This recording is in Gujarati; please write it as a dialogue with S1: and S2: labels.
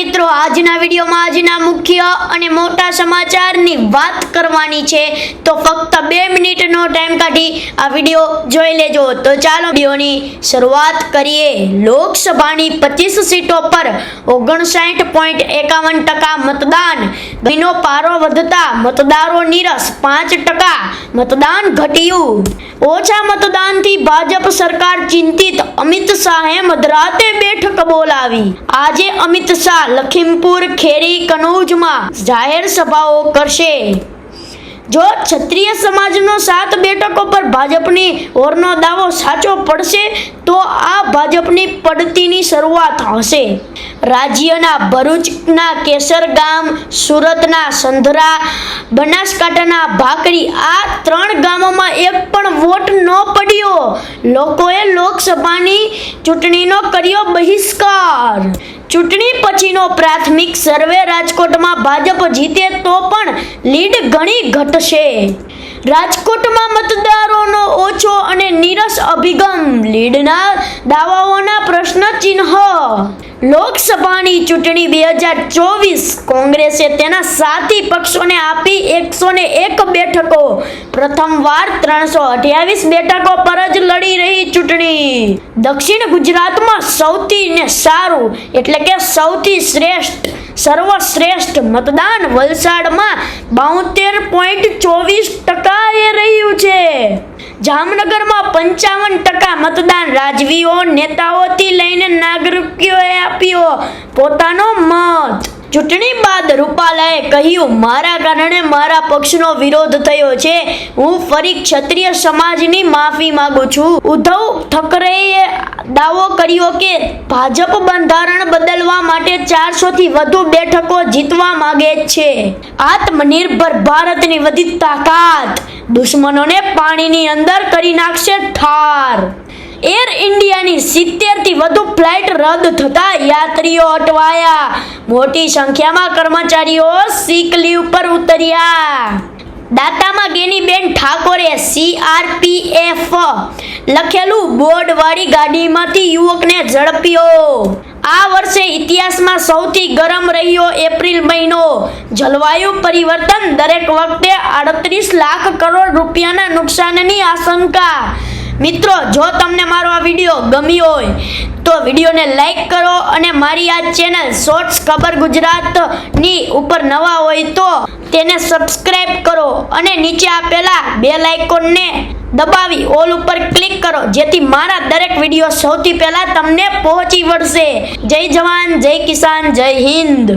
S1: મિત્રો, આજના વિડીયોમાં આજના મુખ્ય અને મોટા સમાચારની વાત કરવાની છે. તો ફક્ત બે મિનિટનો ટાઈમ કાઢી આ વીડિયો જોઈ લેજો. તો ચાલો વિડીયોની શરૂઆત કરીએ. લોકસભાની પચીસ સીટો પર ઓગણસાઠ પોઈન્ટ એકાવન ટકા મતદાન. ગઈનો પારો વધતા મતદારો નીરસ પાંચ ટકા. મતદાન ઘટ્યું. ઓછા મતદાનથી ભાજપ સરકાર ચિંતિત. અમિત શાહે મધરાતે બેઠક બોલાવી. આજે અમિત શાહ લખીમપુર ખેરી કનૌજમાં જાહેર સભાઓ કરશે. જો ક્ષત્રિય સમાજનો સાત બેઠકો પર ભાજપની ઓરનો દાવો સાચો પડશે, તો આ ભાજપની પડતીની શરૂઆત હશે. રાજ્યના ભરૂચના કેસર ગામ સુરતના સંધરા, બનાસકાંઠાના ભાકરી આ ત્રણ ગામોમાં એક વોટ ન પડ્યો. લોકોએ લોકસભાની ચૂંટણીનો કર્યો બહિષ્કાર. ચૂંટણી પછીનો પ્રાથમિક સર્વે રાજકોટમાં ભાજપ જીતે તો પણ લીડ ઘણી ઘટશે. રાજકોટમાં મતદારોનો ઓછો અને નીરસ અભિગમ. લીડના દાવાઓના પ્રશ્ન લોકસભાની ચૂંટણી બે હજાર ચોવીસ કોંગ્રેસે તેના સાથી પક્ષોને આપી એકસો ને એક બેઠકો. પ્રથમવાર ત્રણસો અઠ્યાવીસ બેઠકો પર જ લડી રહી ચૂંટણી. દક્ષિણ ગુજરાતમાં સૌથી ને સારું, એટલે કે સૌથી શ્રેષ્ઠ, સર્વશ્રેષ્ઠ મતદાન વલસાડમાં બાઉતેર પોઈન્ટ ચોવીસ જામનગરમાં પંચાવન ટકા મતદાન રાજવીઓ નેતાઓથી લઈને નાગરિકોએ આપ્યો. પોતાનો મત. ચૂંટણી બાદ રૂપાલાએ કહ્યું, મારા કારણે મારા પક્ષનો વિરોધ થયો છે. હું ફરી ક્ષત્રિય સમાજની માફી માંગુ છું. ઉદ્ધવ ઠકરેએ દાવો કર્યો કે ભાજપ બંધારણ બદલવા માટે ચારસો થી વધુ બેઠકો જીતવા માંગે છે. આત્મનિર્ભર ભારતની વધી તાકાત. દુશ્મનોને પાણીની અંદર કરી નાખશે ઠાર. એર ઇન્ડિયાની સિત્તેરથી વધુ ફ્લાઇટ રદ થતા યાત્રીઓ અટવાયા. મોટી સંખ્યામાં કર્મચારીઓ સીક લીવ પર ઉતર્યા. દાતામાં ગેનીબેન ઠાકોરે સીઆરપીએફ લખેલું બોર્ડવાળી ગાડીમાંથી યુવકને ઝડપ્યો. આ વર્ષે ઇતિહાસમાં સૌથી ગરમ રહ્યો એપ્રિલ મહિનો. જલવાયુ પરિવર્તન દરેક વખતે આડત્રીસ લાખ કરોડ રૂપિયાના નુકસાનની આશંકા. મિત્રો, જો તમને મારો આ વીડિયો ગમ્યો હોય, તો વિડીયોને લાઈક કરો અને મારી આ ચેનલ શોર્ટ્સ ખબર ગુજરાતની ઉપર નવા હોય તો તેને સબસ્ક્રાઈબ કરો અને નીચે આપેલા બે લાઇકોનને દબાવી, ઓલ ઉપર ક્લિક કરો, જેથી મારા દરેક વીડિયો સૌથી પહેલાં તમને પહોંચી વળશે. જય જવાન, જય કિસાન, જય હિન્દ.